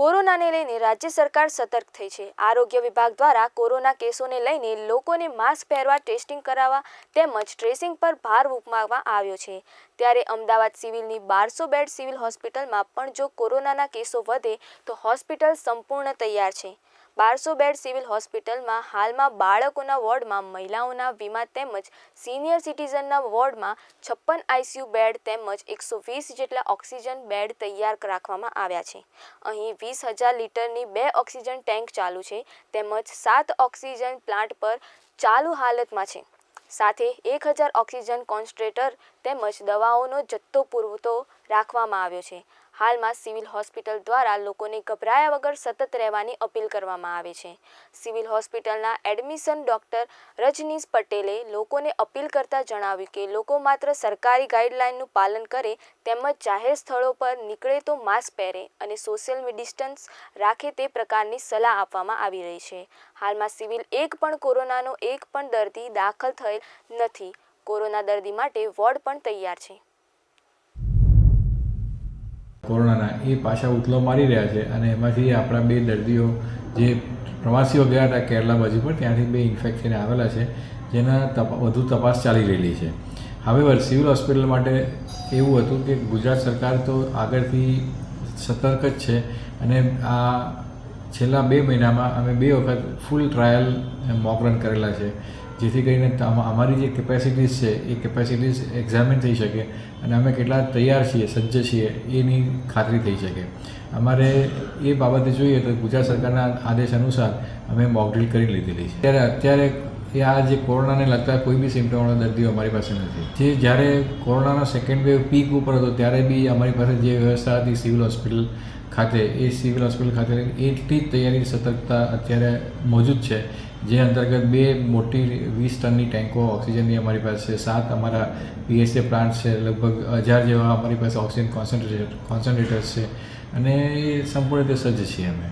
કોરોનાને લઈને રાજ્ય સરકાર સતર્ક થઈ છે. આરોગ્ય વિભાગ દ્વારા કોરોના કેસોને લઈને લોકોને માસ્ક પહેરવા, ટેસ્ટિંગ કરાવવા તેમજ ટ્રેસિંગ પર ભાર મૂકવામાં આવ્યો છે. ત્યારે અમદાવાદ સિવિલની બારસો બેડ સિવિલ હોસ્પિટલમાં પણ જો કોરોનાના કેસો વધે તો હોસ્પિટલ સંપૂર્ણ તૈયાર છે. બારસો બેડ સિવિલ હોસ્પિટલમાં, હાલમાં બાળકોના વોર્ડમાં, મહિલાઓના વીમા તેમજ સિનિયર સિટીઝનના વોર્ડમાં છપ્પન આઈસીયુ બેડ તેમજ એકસો વીસ જેટલા ઓક્સિજન બેડ તૈયાર રાખવામાં આવ્યા છે. અહીં વીસ હજાર લીટરની બે ઓક્સિજન ટેન્ક ચાલુ છે, તેમજ સાત ઓક્સિજન પ્લાન્ટ પર ચાલુ હાલતમાં છે. સાથે એક હજાર ઓક્સિજન કોન્સ્ટ્રેટર તેમજ દવાઓનો જથ્થો પૂરતો રાખવામાં આવ્યો છે. હાલમાં સિવિલ હોસ્પિટલ દ્વારા લોકોને ગભરાયા વગર સતત રહેવાની અપીલ કરવામાં આવે છે. સિવિલ હોસ્પિટલના એડમિશન ડોક્ટર રજનીશ પટેલે લોકોને અપીલ કરતા જણાવ્યું કે લોકો માત્ર સરકારી ગાઈડલાઇનનું પાલન કરે તેમજ જાહેર સ્થળો પર નીકળે તો માસ્ક પહેરે અને સોશિયલ ડિસ્ટન્સ રાખે તે પ્રકારની સલાહ આપવામાં આવી રહી છે. હાલમાં સિવિલ એક પણ કોરોનાનો એક પણ દર્દી દાખલ થયેલ નથી. કોરોના દર્દી માટે વોર્ડ પણ તૈયાર છે કોરોનાના એ પાછા ઉથલો મારી રહ્યા છે અને એમાંથી આપણા બે દર્દીઓ જે પ્રવાસીઓ ગયા હતા કેરલા બાજુ પર ત્યાંથી બે ઇન્ફેક્શન આવેલા છે, જેના વધુ તપાસ ચાલી રહેલી છે. હવે સિવિલ હોસ્પિટલ માટે એવું હતું કે ગુજરાત સરકાર તો આગળથી સતર્ક જ છે અને આ છેલ્લા બે મહિનામાં અમે બે વખત ફૂલ ટ્રાયલ મોક રન કરેલા છે. જેથી કરીને અમારી જે કેપેસિટીઝ છે, એ કેપેસિટીઝ એક્ઝામિન થઈ શકે અને અમે કેટલા તૈયાર છીએ, સજ્જ છીએ, એની ખાતરી થઈ શકે. અમારે એ બાબતે જોઈએ તો ગુજરાત સરકારના આદેશ અનુસાર અમે મોકડ્રીલ કરી લીધેલી છે. ત્યારે અત્યારે એ આ જે કોરોનાને લગતા કોઈ બી સિમ્ટમવાળા દર્દીઓ અમારી પાસે નથી. જે જ્યારે કોરોનાનો સેકન્ડ વેવ પીક ઉપર હતો, ત્યારે બી અમારી પાસે જે વ્યવસ્થા હતી સિવિલ હોસ્પિટલ ખાતે, એ સિવિલ હોસ્પિટલ ખાતે એટલી જ તૈયારી સતર્કતા અત્યારે મોજૂદ છે, જે અંતર્ગત બે મોટી વીસ ટનની ટેન્કો ઓક્સિજનની અમારી પાસે છે સાત અમારા પીએસએ પ્લાન્ટ છે, લગભગ હજાર જેવા અમારી પાસે ઓક્સિજન કોન્સન્ટ્રેટર કોન્સન્ટ્રેટર્સ છે, અને એ સંપૂર્ણ રીતે સજ્જ છીએ અમે.